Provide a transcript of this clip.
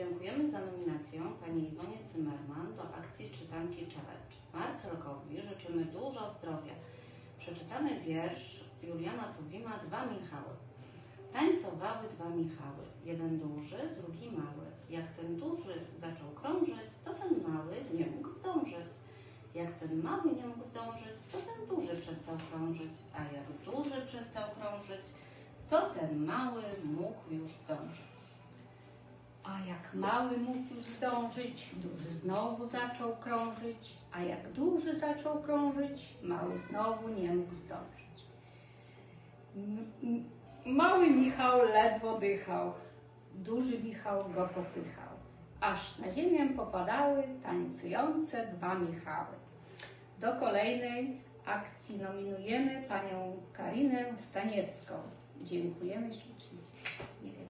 Dziękujemy za nominację pani Iwonie Zimmerman do akcji Czytanki Challenge. Marcelkowi życzymy dużo zdrowia. Przeczytamy wiersz Juliana Tuwima Dwa Michały. Tańcowały dwa Michały, jeden duży, drugi mały. Jak ten duży zaczął krążyć, to ten mały nie mógł zdążyć. Jak ten mały nie mógł zdążyć, to ten duży przestał krążyć, a jak duży przestał krążyć, to ten mały mógł już zdążyć. A jak mały mógł już zdążyć, duży znowu zaczął krążyć, a jak duży zaczął krążyć, mały znowu nie mógł zdążyć. Mały Michał ledwo dychał, duży Michał go popychał, aż na ziemię popadały tańcujące dwa Michały. Do kolejnej akcji nominujemy panią Karinę Staniewską. Dziękujemy ślicznie.